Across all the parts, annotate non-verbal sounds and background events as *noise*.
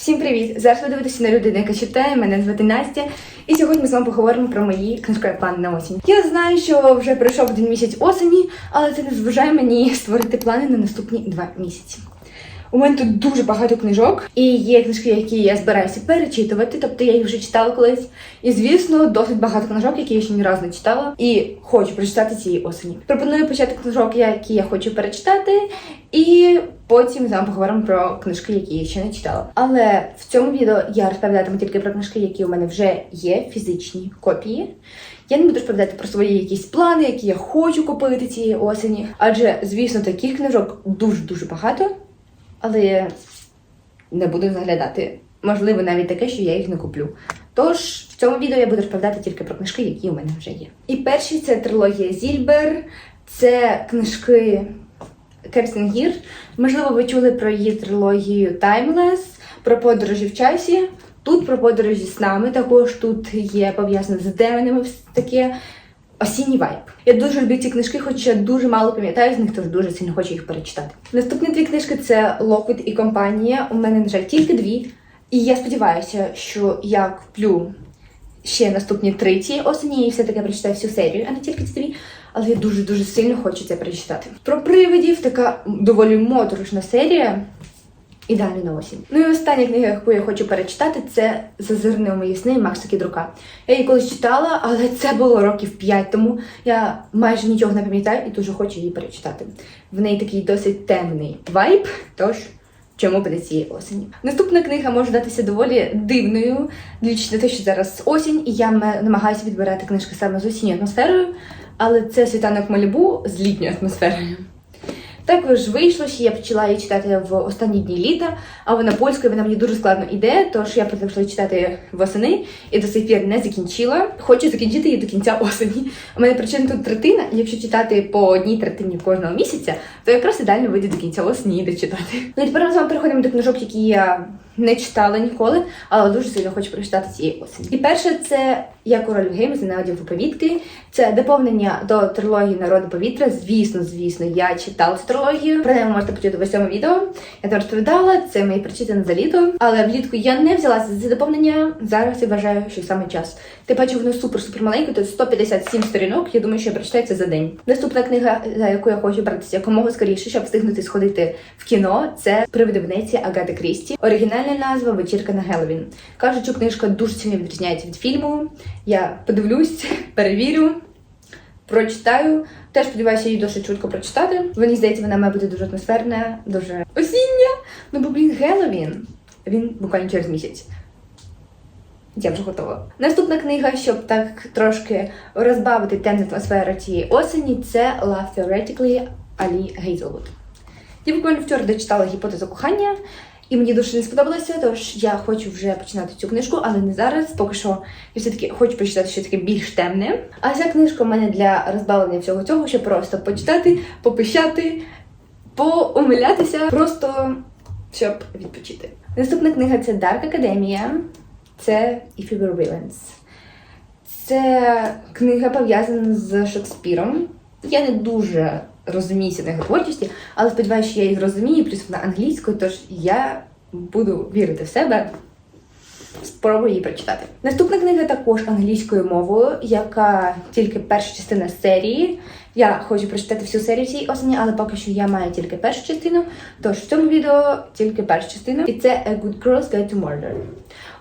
Всім привіт! Зараз ви дивитеся на людину, яка читає. Мене звати Настя. І сьогодні ми з вами поговоримо про мої книжкові плани на осінь. Я знаю, що вже пройшов один місяць осені, але це не зважає мені створити плани на наступні два місяці. У мене тут дуже багато книжок, і є книжки, які я збираюся перечитувати, тобто я їх вже читала колись. І звісно, досить багато книжок, які я ще ні разу не читала, і хочу прочитати цієї осені. Пропоную почати книжок, які я хочу перечитати, і потім з вами поговоримо про книжки, які я ще не читала. Але в цьому відео я розповідатиму тільки про книжки, які у мене вже є, фізичні копії. Я не буду розповідати про свої якісь плани, які я хочу купити цієї осені. Адже, звісно, таких книжок дуже дуже багато але не буду заглядати. Можливо, навіть таке, що я їх не куплю. Тож в цьому відео я буду розповідати тільки про книжки, які у мене вже є. І перші це трилогія Зільбер, це книжки Керстен Гір. Можливо, ви чули про її трилогію Timeless, про подорожі в часі. Тут про подорожі з нами, також тут є пов'язане з демонами таке осінній вайб. Я дуже люблю ці книжки, хоча дуже мало пам'ятаю з них, тож дуже сильно хочу їх перечитати. Наступні дві книжки це Локвіт і компанія. У мене, на жаль, тільки дві. І я сподіваюся, що я куплю ще наступні три цієї осені і все-таки прочитаю всю серію, а не тільки ці дві. Але я дуже-дуже сильно хочу це перечитати. Про привидів така доволі моторошна серія. Ідеально на осінь. Ну і остання книга, яку я хочу перечитати, це Зазирне у мої сни Макса Кідрука. Я її колись читала, але це було років 5 тому. Я майже нічого не пам'ятаю і дуже хочу її перечитати. В неї такий досить темний вайб, тож чому буде цієї осені. Наступна книга може здатися доволі дивною, дивлячись на те, що зараз осінь, і я намагаюся відбирати книжки саме з осінньою атмосферою, але це світанок Малібу з літньою атмосферою. Також вийшло, що я почала її читати в останні дні літа, а вона польською, вона мені дуже складно йде, тож я почала читати восени і до сих пір не закінчила. Хочу закінчити її до кінця осені. У мене причина тут третина, і якщо читати по одній третині кожного місяця, то якраз ідеально вийде до кінця осені і дочитати. Ну і тепер ми з вами переходимо до книжок, які я не читала ніколи, але дуже сильно хочу прочитати цієї осені. І перше це Я король гейм з аудіоповідки. Це доповнення до трилогії Народи повітря. Звісно, звісно, я читала цю трилогію. Про неї можете почути в ось цьому відео. Я це розповідала, це мої прочитане за літо. Але влітку я не взялася за це доповнення. Зараз я вважаю, що саме час. Ти бачу, воно супер-супер маленьке, тут 157 сторінок. Я думаю, що я прочитаю це за день. Наступна книга, за яку я хочу братися якомога скоріше, щоб встигнути сходити в кіно. Це Привиди Венеції Агати Крісті. Оригінальна назва Вечірка на Геловін. Кажуть, що книжка дуже сильно відрізняється від фільму. Я подивлюсь, *laughs* перевірю, прочитаю. Теж сподіваюся її досить швидко прочитати. Мені здається, вона має бути дуже атмосферна, дуже осіння. Ну бо блін, Геловін. Він буквально через місяць. Я вже готова. Наступна книга, щоб так трошки розбавити темну атмосферу цієї осені, це Love Theoretically Алі Гейзелвуд. Я буквально вчора дочитала гіпотезу кохання, і мені дуже не сподобалося, тож я хочу вже починати цю книжку, але не зараз. Поки що я все-таки хочу почитати щось таке більш темне. А ця книжка в мене для розбавлення всього цього, щоб просто почитати, попищати, поумилятися, просто щоб відпочити. Наступна книга це Dark Academia. Це If You Were Villains. Це книга пов'язана з Шекспіром. Я не дуже розуміюся на його творчості, але сподіваюся, що я їх зрозумію, плюс вона англійською, тож я буду вірити в себе. Спробую її прочитати. Наступна книга також англійською мовою, яка тільки перша частина серії. Я хочу прочитати всю серію цієї осені, але поки що я маю тільки першу частину. Тож в цьому відео тільки першу частину. І це A Good Girl's Guide to Murder.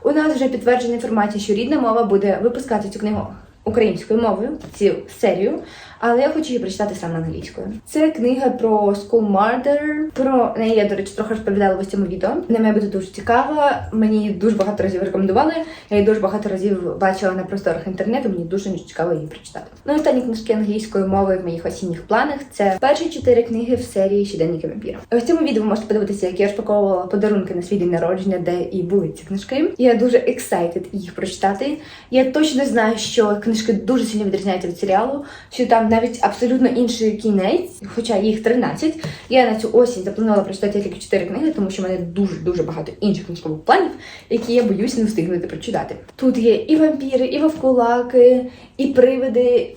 У нас вже підтверджена інформація, що рідна мова буде випускати цю книгу українською мовою, цю серію, але я хочу її прочитати саме англійською. Це книга про School Murder. Про неї я, до речі, трохи розповідала в цьому відео. Вона має бути дуже цікава. Мені дуже багато разів рекомендували. Я її дуже багато разів бачила на просторах інтернету. Мені дуже цікаво її прочитати. Ну і останні книжки англійською мовою в моїх осінніх планах це перші чотири книги в серії Щоденники вампіра. В цьому відео ви можете подивитися, як я розпаковувала подарунки на свій день народження, де і були ці книжки. Я дуже excited їх прочитати. Я точно знаю, що книжки дуже сильно відрізняються від серіалу, що там навіть абсолютно інший кінець, хоча їх 13. Я на цю осінь запланувала прочитати тільки 4 книги, тому що в мене дуже дуже багато інших книжкових планів, які я боюсь не встигнути прочитати. Тут є і вампіри, і вовкулаки, і привиди,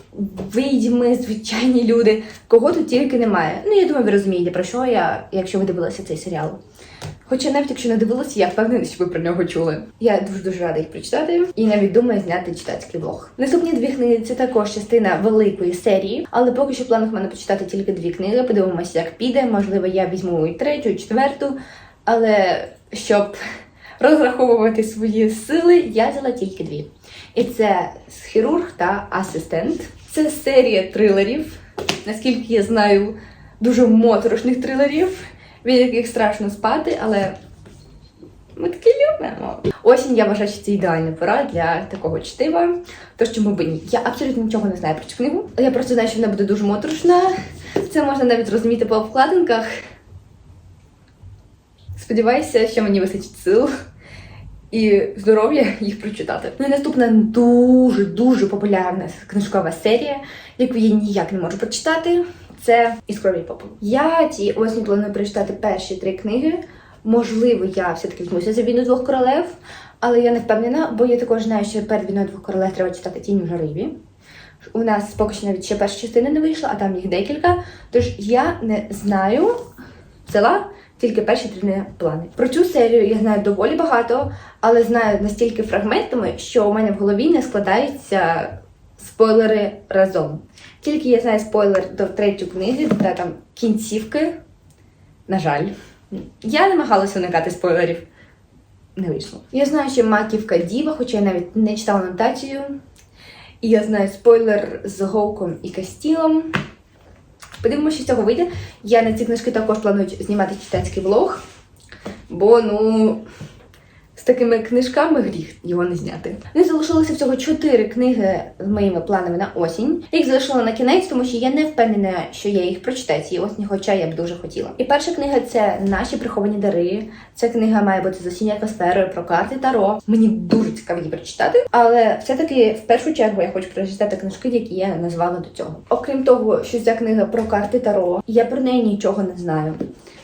відьми, звичайні люди. Кого тут тільки немає. Ну я думаю, ви розумієте про що я, якщо ви дивилися цей серіал. Хоча навіть якщо не дивилася, я впевнена, що ви про нього чули. Я дуже дуже рада їх прочитати і навіть думаю зняти читацький влог. Наступні дві книги це також частина великої серії, але поки що в планах в мене почитати тільки дві книги. Подивимося, як піде. Можливо, я візьму і третю, і четверту. Але щоб розраховувати свої сили, я взяла тільки дві. І це хірург та асистент. Це серія трилерів, наскільки я знаю, дуже моторошних трилерів, від яких страшно спати, але ми такі любимо. Осінь я вважаю, що це ідеальна пора для такого чтива. Тож чому би ні? Я абсолютно нічого не знаю про цю книгу. Я просто знаю, що вона буде дуже моторошна. Це можна навіть зрозуміти по обкладинках. Сподіваюся, що мені вистачить сил і здоров'я їх прочитати. Ну і наступна дуже дуже популярна книжкова серія, яку я ніяк не можу прочитати. Це із крові і попелу. Я ці осінь планую прочитати перші три книги. Можливо, я все-таки візьмуся за війну двох королев, але я не впевнена, бо я також знаю, що перед війною двох королев треба читати тінь в жариві. У нас поки що навіть ще перша частина не вийшла, а там їх декілька. Тож я не знаю, взяла тільки перші три плани. Про цю серію я знаю доволі багато, але знаю настільки фрагментами, що у мене в голові не складаються спойлери разом. Тільки я знаю спойлер до третьої книги та там кінцівки. На жаль, я намагалася уникати спойлерів. Не вийшло. Я знаю, що маківка діва, хоча я навіть не читала нотацію. І я знаю спойлер з Гоуком і Кастілом. Подивимося, що з цього вийде. Я на ці книжки також планую знімати читацький влог, бо ну. З такими книжками гріх його не зняти. Не залишилося всього чотири книги з моїми планами на осінь. Їх залишила на кінець, тому що я не впевнена, що я їх прочитаю цієї осені, хоча я б дуже хотіла. І перша книга це наші приховані дари. Ця книга має бути з осінньою атмосферою про карти Таро. Мені дуже цікаво її прочитати, але все-таки в першу чергу я хочу прочитати книжки, які я назвала до цього. Окрім того, що ця книга про карти Таро, я про неї нічого не знаю.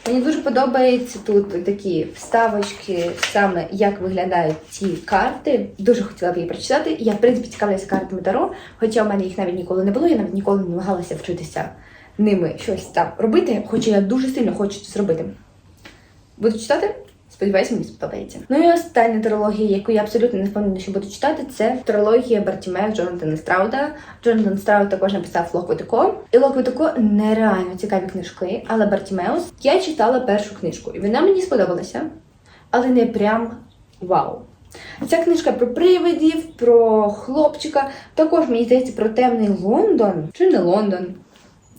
Мені дуже подобаються тут такі вставочки, саме як виглядають ці карти. Дуже хотіла б її прочитати. Я, в принципі, цікавлюся картами Таро, хоча в мене їх навіть ніколи не було, я навіть ніколи не намагалася вчитися ними щось там робити, хоча я дуже сильно хочу це зробити. Буду читати? Сподіваюся, мені сподобається. Ну і остання трилогія, яку я абсолютно не впевнена, що буду читати, це трилогія Бартімея Джонатана Страуда. Джонатан Страуд також написав Лок Витоко. І Лок Витоко нереально цікаві книжки, але Бартімеус я читала першу книжку, і вона мені сподобалася, але не прям вау. Ця книжка про привидів, про хлопчика, також мені здається про темний Лондон чи не Лондон.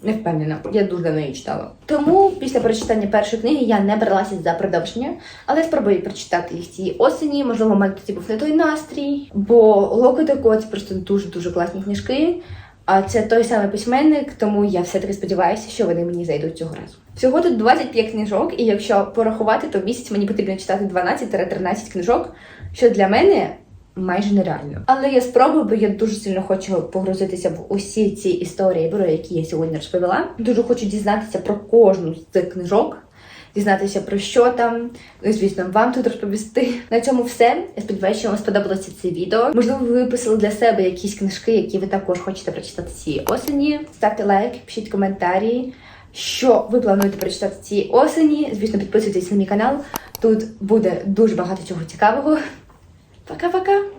Не впевнена, я дуже давно її читала. Тому після прочитання першої книги я не бралася за продовження, але спробую прочитати їх цієї осені. Можливо, мене тоді був не той настрій, бо Локо Деко це просто дуже дуже класні книжки. А це той самий письменник, тому я все-таки сподіваюся, що вони мені зайдуть цього разу. Всього тут 25 книжок, і якщо порахувати, то в місяць мені потрібно читати 12-13 книжок, що для мене майже нереально. Але я спробую, бо я дуже сильно хочу погрузитися в усі ці історії, про які я сьогодні розповіла. Дуже хочу дізнатися про кожну з цих книжок. Дізнатися про що там, ну звісно, вам тут розповісти. На цьому все. Я сподіваюся, що вам сподобалося це відео. Можливо, ви виписали для себе якісь книжки, які ви також хочете прочитати цієї осені. Ставте лайк, пишіть коментарі, що ви плануєте прочитати цієї осені. Звісно, підписуйтесь на мій канал. Тут буде дуже багато чого цікавого. Пока-пока!